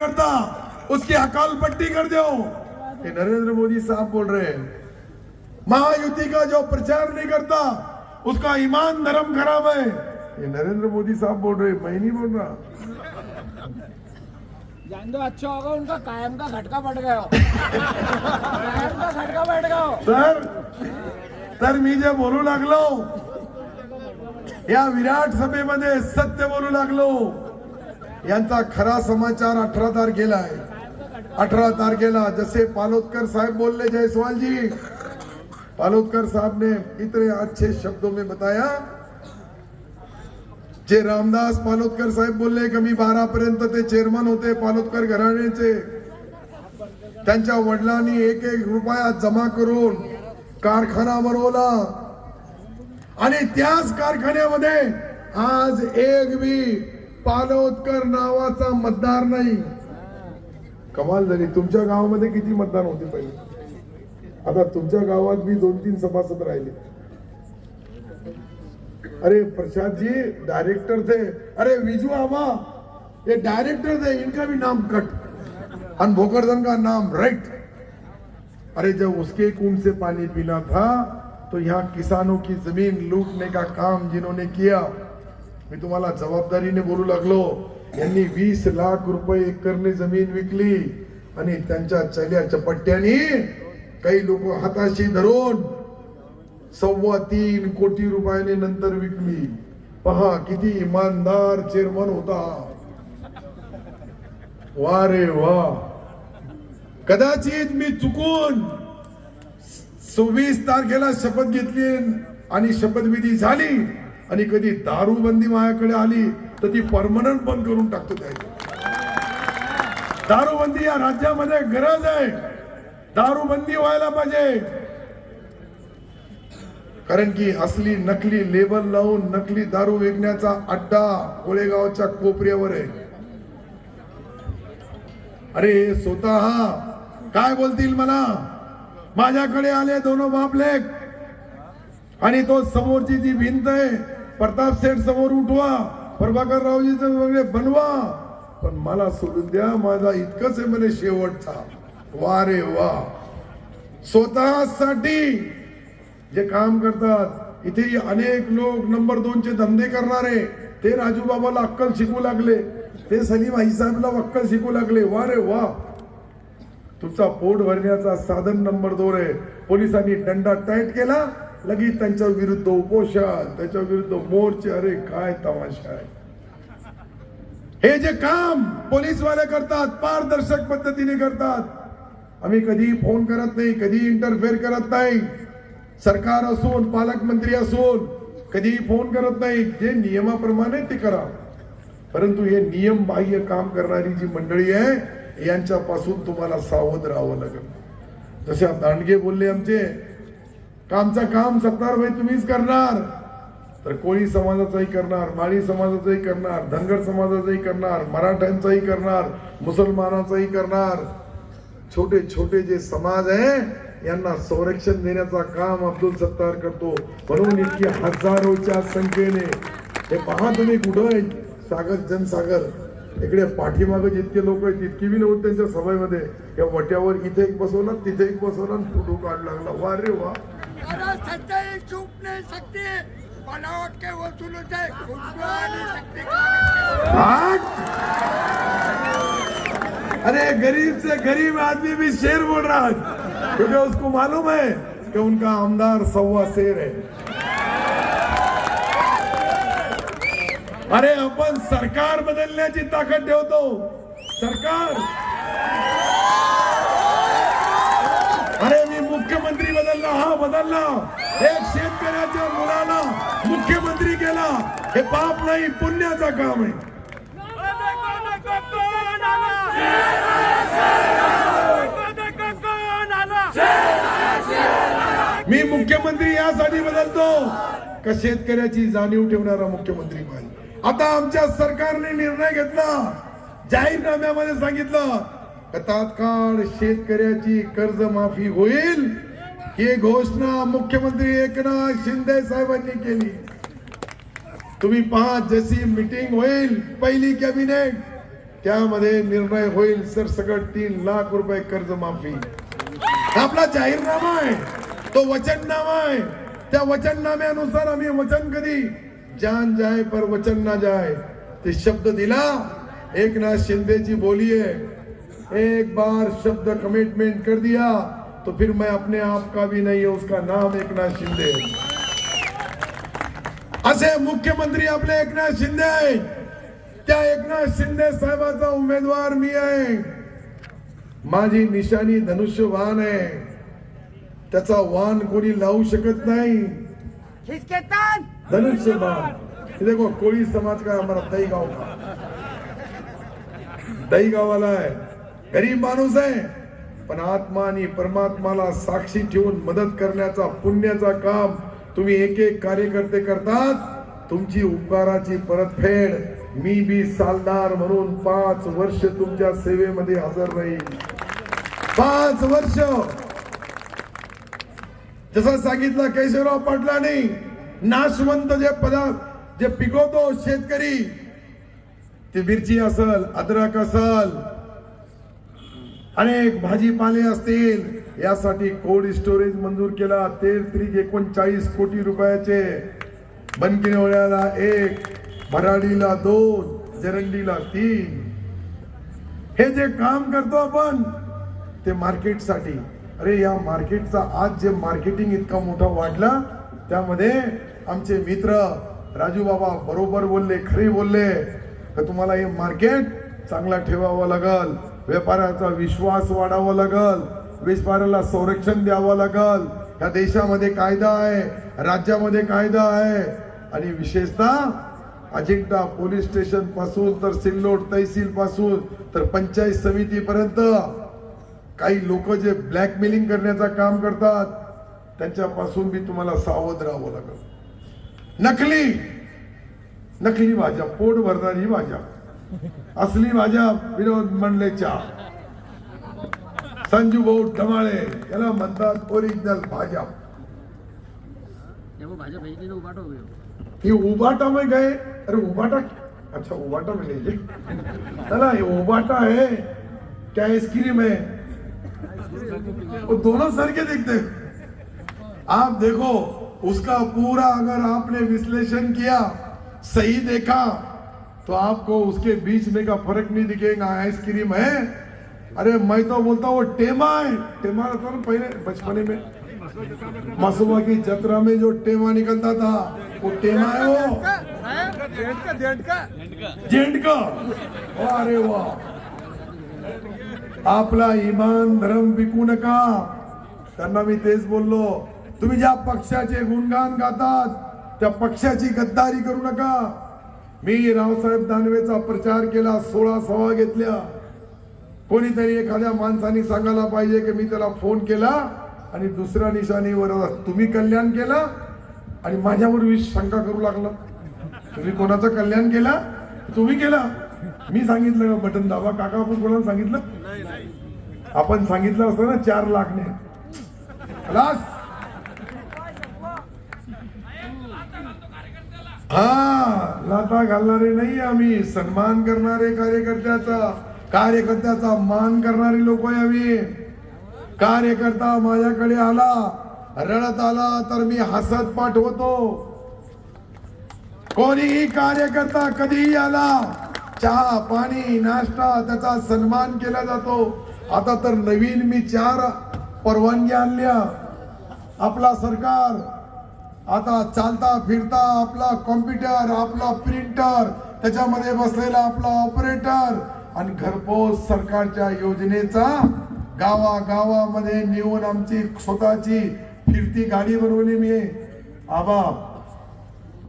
करता। उसकी अकाल पट्टी कर दो। ये नरेंद्र मोदी साहब बोल रहे हैं महायुति का जो प्रचार नहीं करता उसका ईमान नरम खराब है। ये नरेंद्र मोदी साहब बोल रहे मैं नहीं बोल रहा। जान दो अच्छा होगा उनका कायम का झटका बढ़ गया कायम का झटका बढ़ गया हो। तर तर मी जे बोलू लागलो? या विराट सभेमध्ये सत्य बोलू लागलो? यांचा खरा समाचार अठरा तारखेला आहे. अठरा तारखेला जसे पालोदकर साहेब बोलले जयसवाल जी पालोदकर साहब ने इतने अच्छे शब्दों में बताया. जे रामदास पालोदकर साहेब बोलले की मी बारा पर्यंत ते चेअरमन होते पालोदकर घराण्याचे. त्यांच्या वडिलांनी एक एक रुपया जमा करून कारखाना बनवला. आणि त्याच कारखान्यामध्ये आज एक बी पालोदकर नावाचा मतदार नाही. कमाल झाली. तुमच्या गावामध्ये किती मतदान होते पहिले? आता तुमच्या गावात भी दोन तीन सभासद राहिले. अरे प्रसाद जी डायरेक्टर थे. अरे विजू आमा ये डायरेक्टर थे. इनका भी नाम कट. और भोकरदन का नाम राइट अरे जब उसके कुंड से पानी पीना था तो यहाँ किसानों की ज़मीन लूटने का काम जिन्होंने किया मी तुम्हाला जबाबदारीने बोलू लागलो. यांनी वीस लाख रुपये एकरने जमीन विकली आणि त्यांच्या चल्या चपट्ट्याने काही लोक हाताशी धरून सव्वा तीन कोटी रुपयाने नंतर विकली. पहा किती इमानदार चेअरमन होता. वा रे वा. कदाचित मी चुकून सव्वीस तारखेला शपथ घेतली आणि शपथविधी झाली. आणि कधी दारूबंदी माझ्याकडे आली तर ती परमनंट बंद करून टाकतो त्याची दारूबंदी या राज्यामध्ये गरज आहे. दारूबंदी व्हायला पाहिजे. कारण की असली नकली लेबल लावून नकली दारू विकण्याचा अड्डा कोळेगावच्या कोपऱ्यावर आहे. अरे स्वतः काय बोलतील मला? माझ्याकडे आले दोन बापलेक आणि तो समोरची जी भिंत आहे प्रताप सेठ समोर उठवा प्रभाकर रावजीचं वगैरे बनवा. पण मला सोडून द्या माझा इतकंच आहे म्हणे शेवटचा. वा रे वा. स्वतःसाठी जे काम करतात इथे अनेक लोक नंबर दोनचे धंदे करणारे ते राजू बाबाला अक्कल शिकू लागले ते सलीम हिसाबला अक्कल शिकू लागले. वा रे वा. तुमचा पोट भरण्याचा साधन नंबर दोन आहे. पोलिसांनी दंडा टाईट केला लगेच त्यांच्या विरुद्ध उपोषण त्याच्या विरुद्ध मोर्चे अरे काय तमाशा आहे. हे जे काम पोलीसवाले करतात पारदर्शक पद्धतीने करतात आम्ही कधी फोन करत नाही कधी इंटरफेअर करत नाही. सरकार असून पालकमंत्री असून कधीही फोन करत नाही. जे नियमाप्रमाणे ते करा. परंतु हे नियम बाह्य काम करणारी जी मंडळी आहे यांच्यापासून तुम्हाला सावध राहावं लागेल. जसे दांडगे बोलले आमचे कामचं काम सत्तारभाई तुम्हीच करणार. तर कोळी समाजाचाही करणार माळी समाजाचाही करणार धनगर समाजाचाही करणार मराठ्यांचाही करणार मुसलमानाचाही करणार. छोटे छोटे जे समाज आहे यांना संरक्षण देण्याचा काम अब्दुल सत्तार करतो. म्हणून इतकी हजारोच्या संख्येने हे पहा तुम्ही कुठं सागर जनसागर. इकडे पाठीमागे जितके लोक आहेत तितकी बी लोक त्यांच्या सभेमध्ये. या वट्यावर इथे एक बसवला तिथे एक बसवला फोटो काढ लागला. वा रे वा. अरे सच्चाई छुप नहीं सकती बनावट के वसूलों से खुशबू नहीं सकती कागज अरे गरीब से गरीब आदमी भी शेर बोल रहा है. क्योंकि उसको मालूम है कि उनका आमदार सवा शेर है। अरे आपण सरकार बदलण्याची ताकद ठेवतो सरकार! अरे मी मुख्यमंत्री हा बदलला. एक शेतकऱ्याच्या मुलाला मुख्यमंत्री केला. हे पाप नाही पुण्याचं काम आहे. मी मुख्यमंत्री यासाठी बदलतो. का शेतकऱ्याची जाणीव ठेवणारा मुख्यमंत्री पाहिजे आता आमच्या सरकारने निर्णय घेतला. जाहीरनाम्यामध्ये सांगितलं का तात्काळ शेतकऱ्याची कर्जमाफी होईल. ही घोषणा मुख्यमंत्री एकनाथ शिंदे साहेबांनी केली. तुम्ही पहा जशी मीटिंग होईल पहिली कॅबिनेट त्यामध्ये निर्णय होईल सरसकट तीन लाख रुपये कर्ज माफी आपला जाहीरनामा आहे तो वचननामा आहे. त्या वचननाम्यानुसार आम्ही वचन कधी? जान जाय पर वचन ना जाय. ते शब्द दिला एकनाथ शिंदेची बोली है एक बार शब्द कमिटमेंट कर दिया तो फिर मैं अपने आप का भी नहीं है उसका नाम एकनाथ शिंदे है. असे मुख्यमंत्री आपले एकनाथ शिंदे आहे त्या एकनाथ शिंदे साहेबाचा उमेदवार मी आहे। माझी निशाणी धनुष्य वाहन आहे। त्याचा वाहन कोणी लावू शकत नाही। धनुष्य वाहन देखो कोळी समाज का हमारा दही गाव का? दही गावाला आहे। गरीब माणूस आहे। पण आत्मा आणि परमात्माला साक्षी ठेवून मदत करण्याचा पुण्याचा काम तुम्ही एक एक कार्यकर्ते करतात तुमची उपकाराची परतफेड मी बी सालदार म्हणून पाच वर्ष तुमच्या सेवेमध्ये हजर राहील पाच वर्ष! जसं सांगितलं केशवराव पाटलांनी नाशवंत जे पदार्थ जे पिकवतो शेतकरी ते मिरची असल अद्रक असल अनेक भाजीपाले असतील. यासाठी कोल्ड स्टोरेज मंजूर केला. तेर त्रिक एकोणचाळीस कोटी रुपयाचे. बनकिनोळ्याला एक भराडीला दोन जरंडीला तीन. हे जे काम करतो आपण ते मार्केटसाठी. अरे या मार्केटचा आज जे मार्केटिंग इतका मोठा वाढला त्यामध्ये आमचे मित्र राजू बाबा बरोबर बोलले खरे बोलले तर तुम्हाला हे मार्केट चांगला ठेवावा लागल. व्यापाराचा विश्वास वाढावा लागल. व्यापाऱ्याला संरक्षण द्यावं लागल. या देशामध्ये कायदा आहे राज्यामध्ये कायदा आहे. आणि विशेषतः अजिंठा पोलीस स्टेशनपासून तर सिल्लोड तहसील पासून तर पंचायत समितीपर्यंत काही लोक जे ब्लॅकमेलिंग करण्याचं काम करतात त्यांच्यापासून बी तुम्हाला सावध राहावं लागल. नकली! नकली भाज्या पोट भरणारी भाज्या असली भाज्या विनोद मंडलेच्या संजू भाऊ ढमाळे याला म्हणतात ओरिजिनल भाजपा. ये उबाटा में गए अरे उबाटा अच्छा उबाटा में नहीं ना ये उबाटा है क्या आइसक्रीम है वो दोनों सर के दिखते. आप देखो उसका पूरा अगर आपने विश्लेषण किया सही देखा तो आपको उसके बीच में का फर्क नहीं दिखेगा आइसक्रीम है। अरे मैं तो बोलता हूँ वो टेमा है। टेमा रहता ना पहले बचपने में मसुआ की जत्रा में जो टेमा निकलता था वो टेमा है वो। जेंट का अरे वाह। आपला इमान धर्म विकू नका। त्यांना मी तेच बोललो तुम्ही ज्या पक्षाचे गुणगान गातात त्या पक्षाची गद्दारी करू नका. मी रावसाहेब दानवेचा प्रचार केला सोळा सभा घेतल्या. कोणीतरी एखाद्या माणसाने सांगायला पाहिजे की मी त्याला फोन केला आणि दुसऱ्या निशाणीवर तुम्ही कल्याण केला आणि माझ्यावर विष शंका करू लागला. तुम्ही कोणाचं कल्याण केला? तुम्ही केला. मी सांगितलं का बटन दाबा? काका आपण कोणाला सांगितलं? आपण सांगितलं असतं ना चार लाखने खलास हा लाथा घालणारे नाही आम्ही सन्मान करणारे कार्यकर्त्याचा कार्यकर्त्याचा मान करणारे लोक आहे आम्ही. कार्यकर्ता माझ्याकडे आला रडत आला तर मी हसत पाठवतो. कोणीही कार्यकर्ता कधीही आला चहा पाणी नाश्ता त्याचा सन्मान केला जातो. आता तर नवीन मी चार परवानग्या आणल्या. आपला सरकार आता चालता फिरता आपला कॉम्प्युटर आपला प्रिंटर त्याच्यामध्ये बसलेला आपला ऑपरेटर आणि घरपोच सरकारच्या योजनेचा गावा गावामध्ये नेऊन आमची स्वतःची फिरती गाडी बनवली मी. आबा